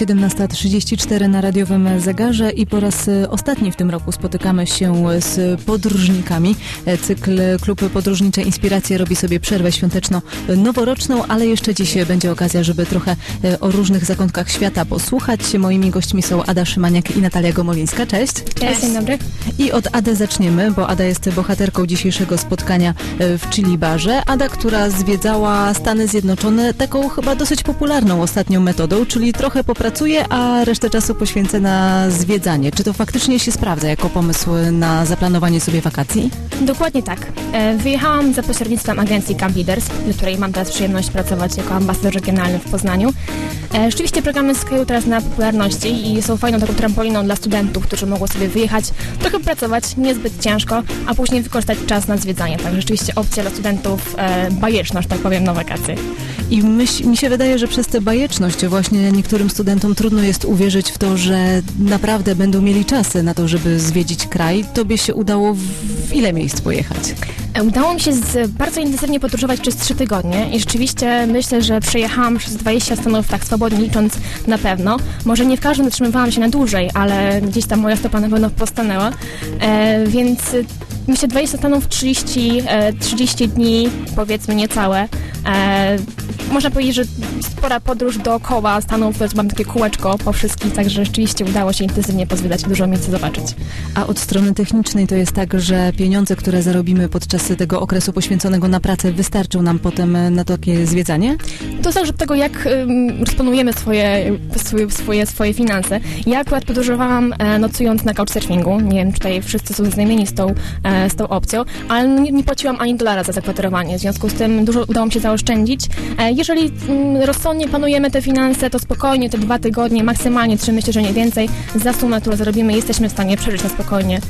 17.34 na radiowym zegarze i po raz e, ostatni w tym roku spotykamy się z podróżnikami. E, Cykl Klub Podróżnicze Inspiracje robi sobie przerwę świąteczno-noworoczną, ale jeszcze dziś będzie okazja, żeby trochę o różnych zakątkach świata posłuchać. Moimi gośćmi są Ada Szymaniak i Natalia Gomolińska. Cześć. Cześć, dzień dobry. I od Ady zaczniemy, bo Ada jest bohaterką dzisiejszego spotkania w Chili Barze. Ada, która zwiedzała Stany Zjednoczone taką chyba dosyć popularną ostatnią metodą, czyli trochę popracuje, a resztę czasu poświęcę na zwiedzanie. Czy to faktycznie się sprawdza jako pomysł na zaplanowanie sobie wakacji? Dokładnie tak. E, Wyjechałam za pośrednictwem agencji Camp Leaders, dla której mam teraz przyjemność pracować jako ambasador regionalny w Poznaniu. E, Rzeczywiście programy zyskają teraz na popularności i są fajną taką trampoliną dla studentów, którzy mogą sobie wyjechać, trochę pracować, niezbyt ciężko, a później wykorzystać czas na zwiedzanie. Tak, rzeczywiście opcja dla studentów e, bajeczna, że tak powiem, na wakacje. I myśl, mi się wydaje, że przez tę bajeczność właśnie niektórym studentom trudno jest uwierzyć w to, że naprawdę będą mieli czasy na to, żeby zwiedzić kraj. Tobie się udało w, ile miejsc pojechać? E, Udało mi się z, bardzo intensywnie podróżować przez 3 tygodnie i rzeczywiście myślę, że przejechałam przez 20 stanów tak swobodnie licząc na pewno. Może nie w każdym zatrzymywałam się na dłużej, ale gdzieś tam moja stopa na pewno postanęła. E, więc y, myślę 20 stanów 30, e, 30 dni, powiedzmy niecałe. E, można powiedzieć, że spora podróż dookoła Stanów, to mam takie kółeczko po wszystkich, także rzeczywiście udało się intensywnie pozwiedzać dużo miejsc zobaczyć. A od strony technicznej to jest tak, że pieniądze, które zarobimy podczas tego okresu poświęconego na pracę, wystarczą nam potem na takie zwiedzanie? To zależy od tego, jak ym, rozponujemy swoje, swoje, swoje, swoje finanse. Ja akurat podróżowałam e, nocując na couchsurfingu. Nie wiem, czy tutaj wszyscy są znajomieni z tą, e, z tą opcją, ale nie, nie płaciłam ani dolara za zakwaterowanie. W związku z tym dużo udało mi się zaoszczędzić. E, jeżeli mm, rozsądnie planujemy te finanse, to spokojnie te dwa tygodnie, maksymalnie trzy, myślę, że nie więcej, za sumę, którą zarobimy, jesteśmy w stanie przeżyć na spokojnie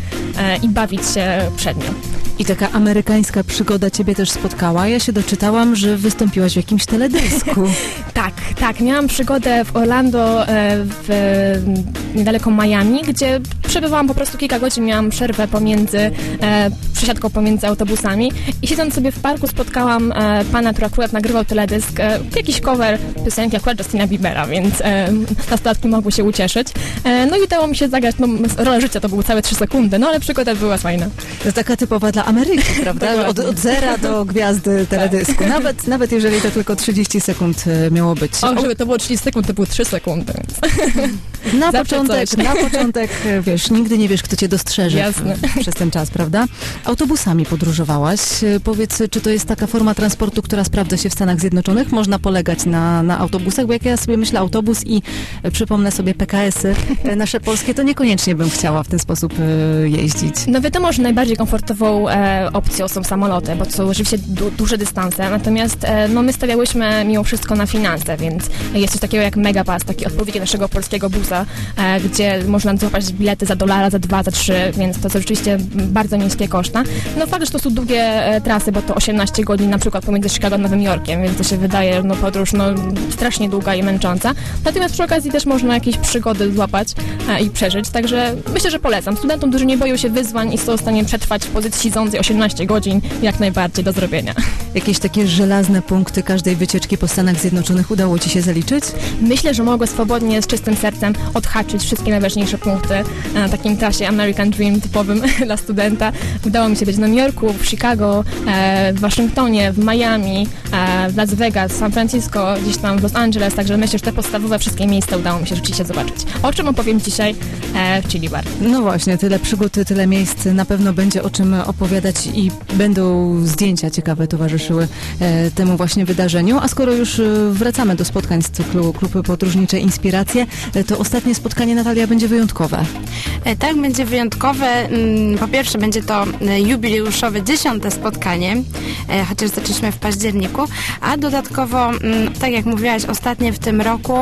i bawić się przednio. I taka amerykańska przygoda ciebie też spotkała. Ja się doczytałam, że wystąpiłaś w jakimś teledysku. Tak, tak. Miałam przygodę w Orlando, e, w, niedaleko Miami, gdzie przebywałam po prostu kilka godzin, miałam przerwę pomiędzy, e, przesiadką pomiędzy autobusami i siedząc sobie w parku spotkałam e, pana, który akurat nagrywał teledysk, jakiś cover piosenki akurat Justina Biebera, więc nastolatki mogły się ucieszyć. No i udało mi się zagrać, no rolę życia to były całe trzy sekundy, no ale przygoda była fajna. To jest taka typowa dla Ameryki, prawda? Od, od zera do gwiazdy teledysku. Nawet, nawet jeżeli to tylko 30 sekund e, miało być. O, żeby to było 30 sekund, to były 3 sekundy. Na Zawsze początek, coś. na początek, wiesz, nigdy nie wiesz, kto cię dostrzeże Jasne. przez ten czas, prawda? Autobusami podróżowałaś. Powiedz, czy to jest taka forma transportu, która sprawdza się w Stanach Zjednoczonych? Można polegać na, na autobusach, bo jak ja sobie myślę autobus i e, przypomnę sobie PKS-y e, nasze polskie, to niekoniecznie bym chciała w ten sposób e, jeździć. No wiadomo, że najbardziej komfortową e, opcją są samoloty, bo to są rzeczywiście du duże dystanse, natomiast e, no, my stawiałyśmy mimo wszystko na finanse, więc jest coś takiego jak Megapass, taki odpowiednik naszego polskiego busa, e, gdzie można złapać bilety za dolara, za dwa, za trzy, więc to są rzeczywiście bardzo niskie koszta. No fakt, że to są długie e, trasy, bo to 18 godzin na przykład pomiędzy Chicago a Nowym Jorkiem, więc to się wydaje no, podróż no, strasznie długa i męcząca. Natomiast przy okazji też można jakieś przygody złapać e, i przeżyć, także myślę, że polecam. Studentom, którzy nie boją się wyzwań i są w stanie przetrwać w pozycji siedzącej 18 godzin, jak najbardziej do zrobienia. Jakieś takie żelazne punkty każdej wycieczki po Stanach Zjednoczonych udało ci się zaliczyć? Myślę, że mogę swobodnie, z czystym sercem odhaczyć wszystkie najważniejsze punkty na takim trasie American Dream typowym dla studenta. Udało mi się być w Nowym Jorku, w Chicago, e, w Waszyngtonie, w Miami, e, w Las Vegas, San Francisco, gdzieś tam w Los Angeles, także myślę, że te podstawowe wszystkie miejsca udało mi się rzeczywiście zobaczyć. O czym opowiem dzisiaj e, w Chili Bar. No właśnie, tyle przygód, tyle miejsc, na pewno będzie o czym opowiadać i będą zdjęcia ciekawe towarzyszyły temu właśnie wydarzeniu. A skoro już wracamy do spotkań z cyklu Klub Podróżnicze Inspiracje, to ostatnie spotkanie Natalia będzie wyjątkowe. E, Tak, będzie wyjątkowe. Mm, Po pierwsze, będzie to e, jubileuszowe dziesiąte spotkanie, e, chociaż zaczęliśmy w październiku, a dodatkowo, mm, tak jak mówiłaś, ostatnie w tym roku,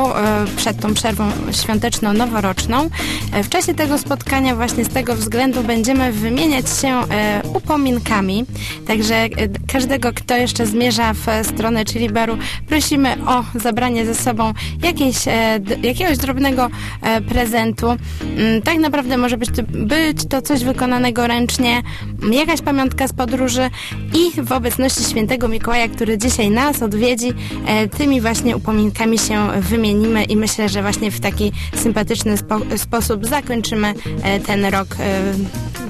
przed tą przerwą świąteczno-noworoczną, e, w czasie tego spotkania właśnie z tego względu będziemy wymieniać się upominkami. Także każdego, kto jeszcze zmierza w stronę Chili Baru, prosimy o zabranie ze sobą jakiejś, jakiegoś drobnego prezentu. Mm, Tak naprawdę może być być to coś wykonanego ręcznie, jakaś pamiątka z podróży i wobec obecności świętego Mikołaja, który dzisiaj nas odwiedzi, e, tymi właśnie upominkami się wymienimy i myślę, że właśnie w taki sympatyczny spo, sposób zakończymy e, ten rok e,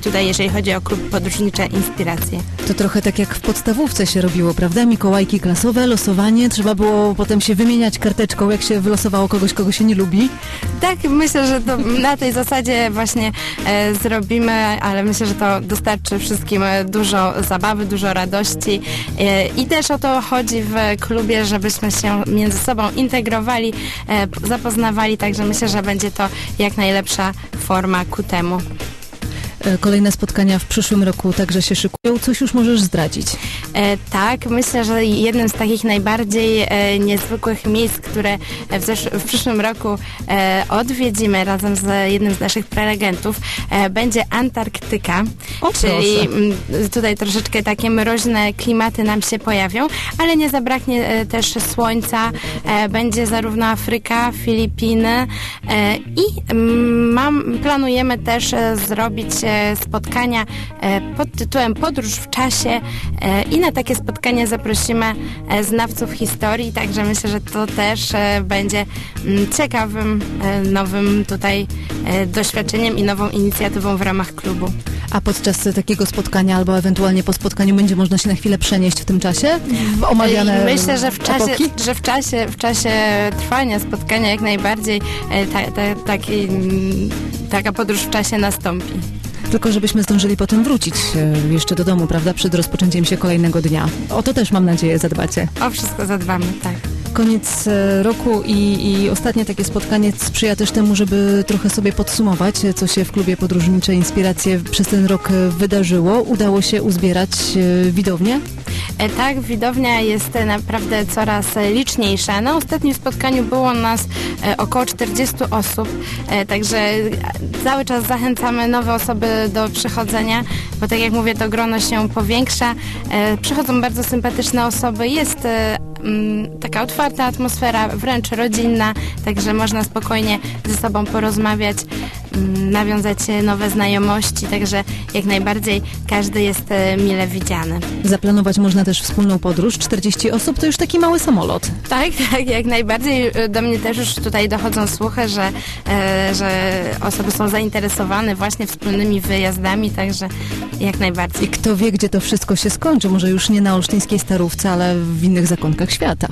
tutaj, jeżeli chodzi o klub podróżnicze Inspiracje. To trochę tak jak w podstawówce się robiło, prawda? Mikołajki klasowe, losowanie, trzeba było potem się wymieniać karteczką, jak się wylosowało kogoś, kogo się nie lubi. Tak, myślę, że to na tej zasadzie właśnie e, zrobimy, ale myślę, że to dostarczy wszystkim dużo zabawy, dużo radości e, i też o to chodzi w klubie, żebyśmy się między sobą integrowali, e, zapoznawali, także myślę, że będzie to jak najlepsza forma ku temu. E, Kolejne spotkania w przyszłym roku także się szykują. Coś już możesz zdradzić. E, tak, myślę, że jednym z takich najbardziej e, niezwykłych miejsc, które w, zesz- w przyszłym roku e, odwiedzimy razem z jednym z naszych prelegentów, będzie Antarktyka. O, Czyli proszę. mm, tutaj troszeczkę takie mroźne klimaty nam się pojawią, ale nie zabraknie też słońca. Będzie zarówno Afryka, Filipiny i mm, mam, planujemy też e, zrobić e, spotkania e, pod tytułem Podróż w czasie e, i na takie spotkanie zaprosimy e, znawców historii, także myślę, że to też e, będzie mm, ciekawym, e, nowym tutaj e, doświadczeniem i nową inicjatywą w ramach klubu. A podczas takiego spotkania albo ewentualnie po spotkaniu będzie można się na chwilę przenieść w tym czasie? W omawiane Myślę, że w czasie, epoki? że w czasie, w czasie trwania spotkania jak najbardziej e, ta, ta, taki, taka podróż w czasie nastąpi. Tylko żebyśmy zdążyli potem wrócić e, jeszcze do domu, prawda? Przed rozpoczęciem się kolejnego dnia. O to też mam nadzieję zadbacie. O wszystko zadbamy, tak. Koniec e, roku i, i ostatnie takie spotkanie sprzyja też temu, żeby trochę sobie podsumować, co się w klubie podróżnicze Inspiracje przez ten rok wydarzyło. Udało się uzbierać e, widownię. E, Tak, widownia jest naprawdę coraz liczniejsza. Na ostatnim spotkaniu było nas e, około 40 osób, e, także cały czas zachęcamy nowe osoby do przychodzenia, bo tak jak mówię, to grono się powiększa. Przychodzą bardzo sympatyczne osoby, jest mm, taka otwarta atmosfera, wręcz rodzinna, także można spokojnie ze sobą porozmawiać, nawiązać e, nowe znajomości, także jak najbardziej każdy jest e, mile widziany. Zaplanować można też wspólną podróż. 40 osób to już taki mały samolot. Tak, tak, jak najbardziej. Y, Do mnie też już tutaj dochodzą słuchy, że, e, że osoby są zainteresowane właśnie wspólnymi wyjazdami, także jak najbardziej. I kto wie, gdzie to wszystko się skończy. Może już nie na olsztyńskiej starówce, ale w innych zakątkach świata.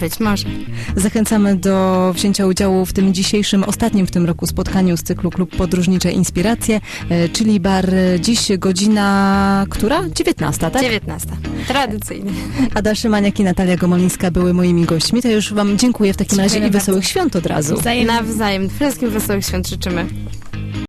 Być może. Zachęcamy do wzięcia udziału w tym dzisiejszym, ostatnim w tym roku spotkaniu z cyklu Klub Podróżnicze Inspiracje, e, czyli bar e, dziś godzina, która? 19, tak? 19. Tradycyjnie. Ada Szymaniak i Natalia Gomolińska były moimi gośćmi. To już Wam dziękuję w takim razie i wesołych bardzo. świąt od razu. Wzajemnie. Nawzajem. Wszystkim wesołych świąt życzymy.